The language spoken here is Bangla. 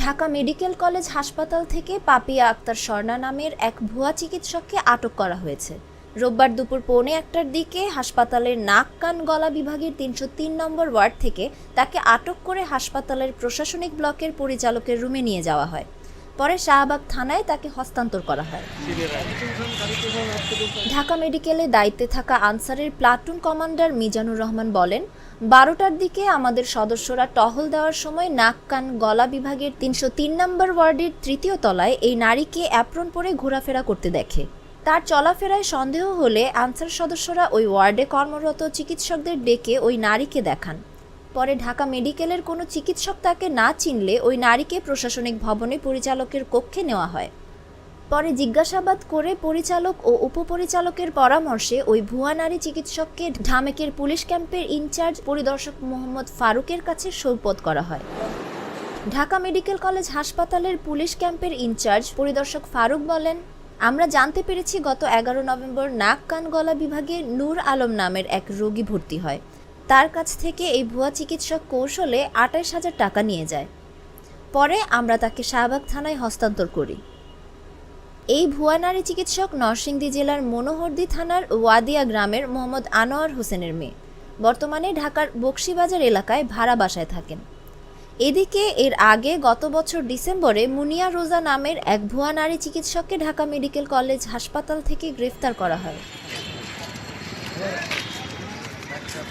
ঢাকা মেডিকেল কলেজ হাসপাতাল থেকে পাপিয়া আক্তার স্বর্ণা নামের এক ভুয়া চিকিৎসককে আটক করা হয়েছে। রোববার দুপুর পৌনে একটার দিকে হাসপাতালের নাক, কান, গলা বিভাগের তিনশো তিন নম্বর ওয়ার্ড থেকে তাকে আটক করে হাসপাতালের প্রশাসনিক ব্লকের পরিচালকের রুমে নিয়ে যাওয়া হয়। পরে শাহবাগ থানায় তাকে হস্তান্তর করা হয়। ঢাকা মেডিকেলে দায়িত্বে থাকা আনসারের প্লাটুন কমান্ডার মিজানুর রহমান বলেন, বারোটার দিকে আমাদের সদস্যরা টহল দেওয়ার সময় নাক, কান, গলা বিভাগের তিনশো তিন নম্বর ওয়ার্ডের তৃতীয় তলায় এই নারীকে অ্যাপ্রন পরে ঘোরাফেরা করতে দেখে। তার চলাফেরায় সন্দেহ হলে আনসার সদস্যরা ওই ওয়ার্ডে কর্মরত চিকিৎসকদের ডেকে ওই নারীকে দেখান। পরে ঢাকা মেডিকেলের কোনো চিকিৎসক তাকে না চিনলে ওই নারীকে প্রশাসনিক ভবনে পরিচালকের কক্ষে নেওয়া হয়। পরে জিজ্ঞাসাবাদ করে পরিচালক ও উপপরিচালকের পরামর্শে ওই ভুয়া নারী চিকিৎসককে ঢামেকের পুলিশ ক্যাম্পের ইনচার্জ পরিদর্শক মোহাম্মদ ফারুকের কাছে সৌপদ করা হয়। ঢাকা মেডিকেল কলেজ হাসপাতালের পুলিশ ক্যাম্পের ইনচার্জ পরিদর্শক ফারুক বলেন, আমরা জানতে পেরেছি গত এগারো নভেম্বর নাক কান গলা বিভাগে নূর আলম নামের এক রোগী ভর্তি হয়। তার কাছ থেকে এই ভুয়া চিকিৎসক কৌশলে আঠাশ হাজার টাকা নিয়ে যায়। পরে আমরা তাকে শাহবাগ থানায় হস্তান্তর করি। এই ভুয়া নারী চিকিৎসক নরসিংদী জেলার মনোহরদী থানার ওয়াদিয়া গ্রামের মোহাম্মদ আনোয়ার হোসেনের মেয়ে। বর্তমানে ঢাকার বক্সিবাজার এলাকায় ভাড়া বাসায় থাকেন। এদিকে এর আগে গত বছর ডিসেম্বরে মুনিয়া রোজা নামের এক ভুয়া নারী চিকিৎসককে ঢাকা মেডিকেল কলেজ হাসপাতাল থেকে গ্রেফতার করা হয়।